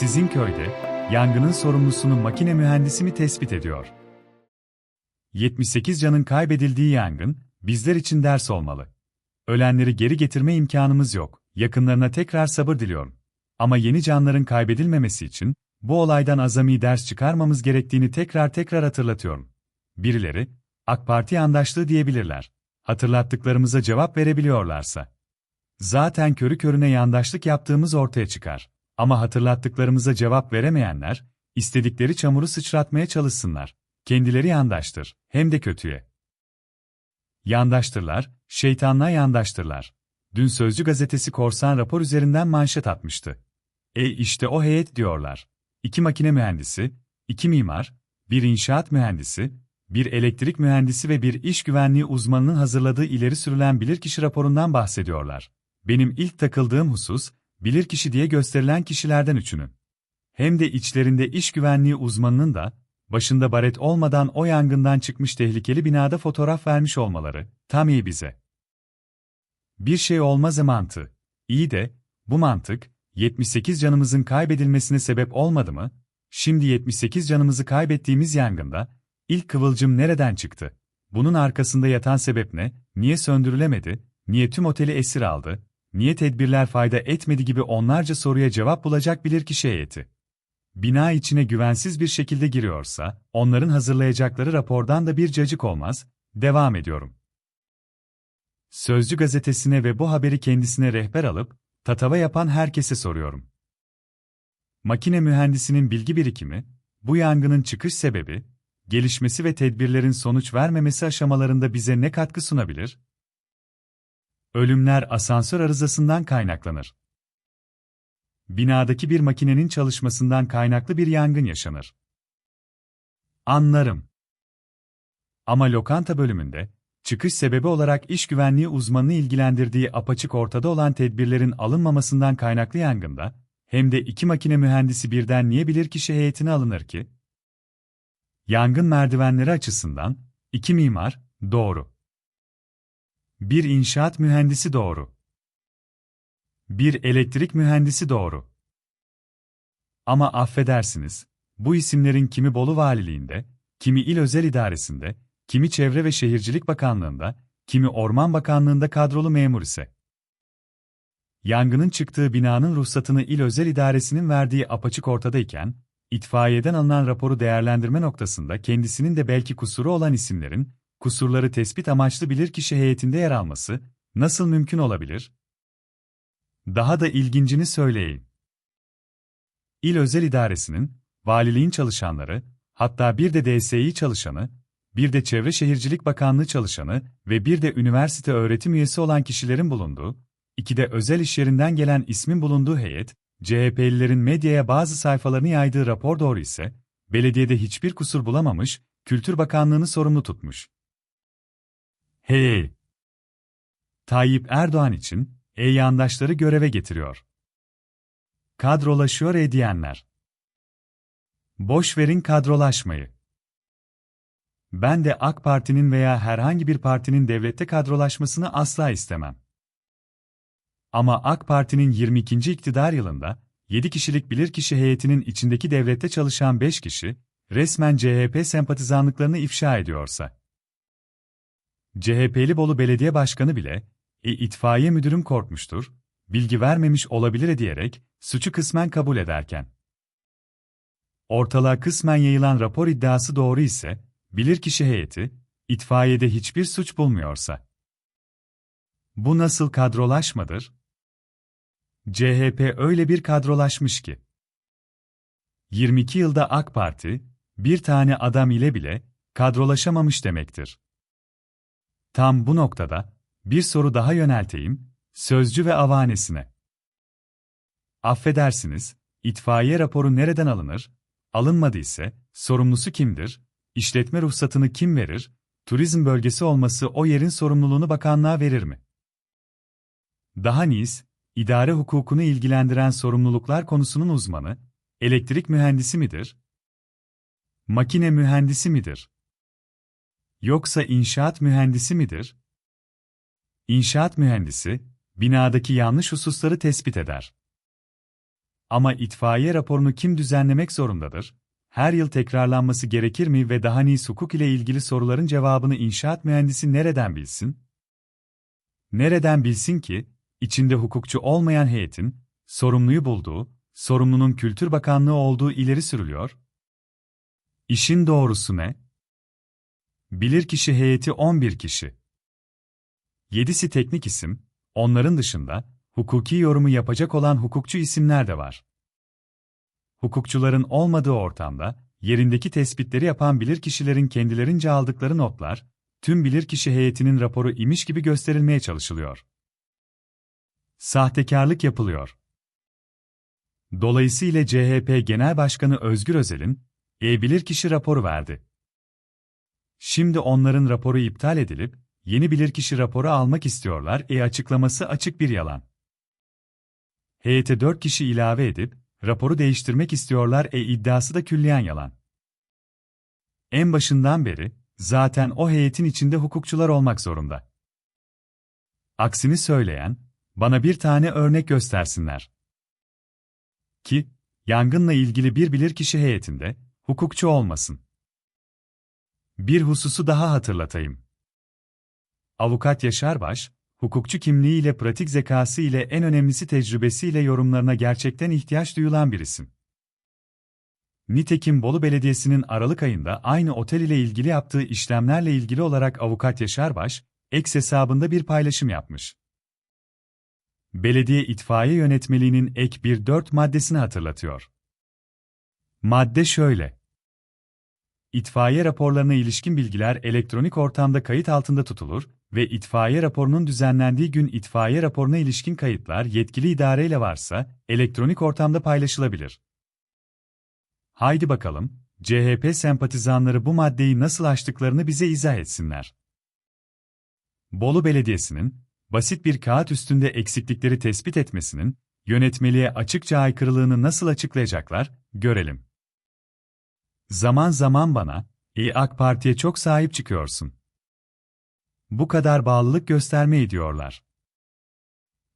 Sizin köyde, yangının sorumlusunu makine mühendisi mi tespit ediyor? 78 canın kaybedildiği yangın, bizler için ders olmalı. Ölenleri geri getirme imkanımız yok, yakınlarına tekrar sabır diliyorum. Ama yeni canların kaybedilmemesi için, bu olaydan azami ders çıkarmamız gerektiğini tekrar tekrar hatırlatıyorum. Birileri, AK Parti yandaşlığı diyebilirler. Hatırlattıklarımıza cevap verebiliyorlarsa. Zaten körü körüne yandaşlık yaptığımız ortaya çıkar. Ama hatırlattıklarımıza cevap veremeyenler, istedikleri çamuru sıçratmaya çalışsınlar. Kendileri yandaştır, hem de kötüye. Yandaştırlar, şeytanla yandaştırlar. Dün Sözcü gazetesi korsan rapor üzerinden manşet atmıştı. E işte o heyet diyorlar. İki makine mühendisi, iki mimar, bir inşaat mühendisi, bir elektrik mühendisi ve bir iş güvenliği uzmanının hazırladığı ileri sürülen bilirkişi raporundan bahsediyorlar. Benim ilk takıldığım husus, bilirkişi diye gösterilen kişilerden üçünün. Hem de içlerinde iş güvenliği uzmanının da, başında baret olmadan o yangından çıkmış tehlikeli binada fotoğraf vermiş olmaları, tam iyi bize. Bir şey olmaz mantığı. İyi de, bu mantık, 78 canımızın kaybedilmesine sebep olmadı mı? Şimdi 78 canımızı kaybettiğimiz yangında, ilk kıvılcım nereden çıktı? Bunun arkasında yatan sebep ne? Niye söndürülemedi? Niye tüm oteli esir aldı? Niye tedbirler fayda etmedi gibi onlarca soruya cevap bulacak bilirkişi heyeti. Bina içine güvensiz bir şekilde giriyorsa, onların hazırlayacakları rapordan da bir cacık olmaz, devam ediyorum. Sözcü gazetesine ve bu haberi kendisine rehber alıp, tatava yapan herkese soruyorum. Makine mühendisinin bilgi birikimi, bu yangının çıkış sebebi, gelişmesi ve tedbirlerin sonuç vermemesi aşamalarında bize ne katkı sunabilir? Ölümler asansör arızasından kaynaklanır. Binadaki bir makinenin çalışmasından kaynaklı bir yangın yaşanır. Anlarım. Ama lokanta bölümünde, çıkış sebebi olarak iş güvenliği uzmanını ilgilendirdiği apaçık ortada olan tedbirlerin alınmamasından kaynaklı yangında, hem de iki makine mühendisi birden niye bilir kişi heyetine alınır ki? Yangın merdivenleri açısından, iki mimar, doğru. Bir inşaat mühendisi doğru. Bir elektrik mühendisi doğru. Ama affedersiniz, bu isimlerin kimi Bolu Valiliğinde, kimi İl Özel İdaresinde, kimi Çevre ve Şehircilik Bakanlığında, kimi Orman Bakanlığında kadrolu memur ise. Yangının çıktığı binanın ruhsatını İl Özel İdaresinin verdiği apaçık ortadayken, itfaiyeden alınan raporu değerlendirme noktasında kendisinin de belki kusuru olan isimlerin, kusurları tespit amaçlı bilirkişi heyetinde yer alması, nasıl mümkün olabilir? Daha da ilgincini söyleyeyim. İl Özel İdaresi'nin, valiliğin çalışanları, hatta bir de DSİ çalışanı, bir de Çevre Şehircilik Bakanlığı çalışanı ve bir de üniversite öğretim üyesi olan kişilerin bulunduğu, iki de özel iş yerinden gelen ismin bulunduğu heyet, CHP'lilerin medyaya bazı sayfalarını yaydığı rapor doğru ise, belediyede hiçbir kusur bulamamış, Kültür Bakanlığı'nı sorumlu tutmuş. Hey! Tayyip Erdoğan için, ey yandaşları göreve getiriyor. Kadrolaşıyor ey diyenler. Boş verin kadrolaşmayı. Ben de AK Parti'nin veya herhangi bir partinin devlette kadrolaşmasını asla istemem. Ama AK Parti'nin 22. iktidar yılında, 7 kişilik bilirkişi heyetinin içindeki devlette çalışan 5 kişi, resmen CHP sempatizanlıklarını ifşa ediyorsa, CHP'li Bolu Belediye Başkanı bile, e, itfaiye müdürüm korkmuştur, bilgi vermemiş olabilir diyerek, suçu kısmen kabul ederken. Ortalığa kısmen yayılan rapor iddiası doğru ise, bilirkişi heyeti, itfaiyede hiçbir suç bulmuyorsa. Bu nasıl kadrolaşmadır? CHP öyle bir kadrolaşmış ki. 22 yılda AK Parti, bir tane adam ile bile, kadrolaşamamış demektir. Tam bu noktada, bir soru daha yönelteyim, sözcü ve avanesine. Affedersiniz, itfaiye raporu nereden alınır? Alınmadı ise, sorumlusu kimdir? İşletme ruhsatını kim verir? Turizm bölgesi olması o yerin sorumluluğunu bakanlığa verir mi? Daha niz, idare hukukunu ilgilendiren sorumluluklar konusunun uzmanı, elektrik mühendisi midir? Makine mühendisi midir? Yoksa inşaat mühendisi midir? İnşaat mühendisi, binadaki yanlış hususları tespit eder. Ama itfaiye raporunu kim düzenlemek zorundadır? Her yıl tekrarlanması gerekir mi ve daha nice hukuk ile ilgili soruların cevabını inşaat mühendisi nereden bilsin? Nereden bilsin ki, içinde hukukçu olmayan heyetin, sorumluyu bulduğu, sorumlunun Kültür Bakanlığı olduğu ileri sürülüyor? İşin doğrusu ne? Bilirkişi heyeti 11 kişi. 7'si teknik isim, onların dışında, hukuki yorumu yapacak olan hukukçu isimler de var. Hukukçuların olmadığı ortamda, yerindeki tespitleri yapan bilirkişilerin kendilerince aldıkları notlar, tüm bilirkişi heyetinin raporu imiş gibi gösterilmeye çalışılıyor. Sahtekarlık yapılıyor. Dolayısıyla CHP Genel Başkanı Özgür Özel'in, e-bilirkişi raporu verdi. Şimdi onların raporu iptal edilip, yeni bilirkişi raporu almak istiyorlar e açıklaması açık bir yalan. Heyete 4 kişi ilave edip, raporu değiştirmek istiyorlar e iddiası da külliyen yalan. En başından beri, zaten o heyetin içinde hukukçular olmak zorunda. Aksini söyleyen, bana bir tane örnek göstersinler. Ki, yangınla ilgili bir bilirkişi heyetinde, hukukçu olmasın. Bir hususu daha hatırlatayım. Avukat Yaşar Baş, hukukçu kimliğiyle pratik zekası ile en önemlisi tecrübesiyle yorumlarına gerçekten ihtiyaç duyulan bir isim. Nitekim Bolu Belediyesi'nin Aralık ayında aynı otel ile ilgili yaptığı işlemlerle ilgili olarak avukat Yaşar Baş, X hesabında bir paylaşım yapmış. Belediye itfaiye yönetmeliğinin ek 1.4 maddesini hatırlatıyor. Madde şöyle. İtfaiye raporlarına ilişkin bilgiler elektronik ortamda kayıt altında tutulur ve itfaiye raporunun düzenlendiği gün itfaiye raporuna ilişkin kayıtlar yetkili idareyle varsa elektronik ortamda paylaşılabilir. Haydi bakalım, CHP sempatizanları bu maddeyi nasıl aştıklarını bize izah etsinler. Bolu Belediyesi'nin, basit bir kağıt üstünde eksiklikleri tespit etmesinin, yönetmeliğe açıkça aykırılığını nasıl açıklayacaklar, görelim. Zaman zaman bana, iyi AK Parti'ye çok sahip çıkıyorsun. Bu kadar bağlılık göstermeyi diyorlar.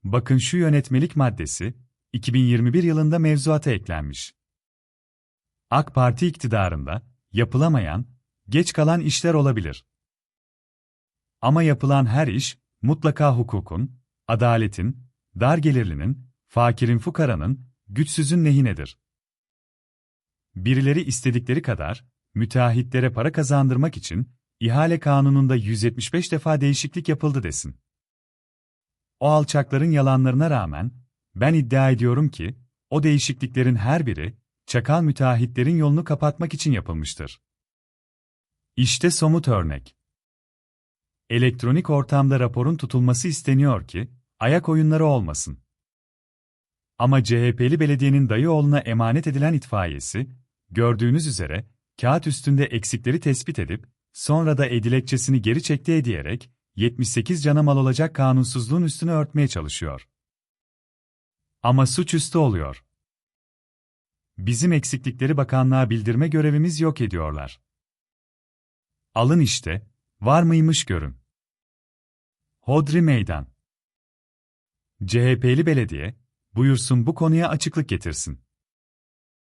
Bakın şu yönetmelik maddesi, 2021 yılında mevzuata eklenmiş. AK Parti iktidarında, yapılamayan, geç kalan işler olabilir. Ama yapılan her iş, mutlaka hukukun, adaletin, dar gelirlinin, fakirin fukaranın, güçsüzün lehinedir. Birileri istedikleri kadar, müteahhitlere para kazandırmak için, ihale kanununda 175 defa değişiklik yapıldı desin. O alçakların yalanlarına rağmen, ben iddia ediyorum ki, o değişikliklerin her biri, çakal müteahhitlerin yolunu kapatmak için yapılmıştır. İşte somut örnek. Elektronik ortamda raporun tutulması isteniyor ki, ayak oyunları olmasın. Ama CHP'li belediyenin dayı oğluna emanet edilen itfaiyesi, gördüğünüz üzere, kağıt üstünde eksikleri tespit edip, sonra da edilekçesini geri çekti diyerek, 78 cana mal olacak kanunsuzluğun üstünü örtmeye çalışıyor. Ama suçüstü oluyor. Bizim eksiklikleri bakanlığa bildirme görevimiz yok ediyorlar. Alın işte, var mıymış görün. Hodri Meydan CHP'li belediye, buyursun bu konuya açıklık getirsin.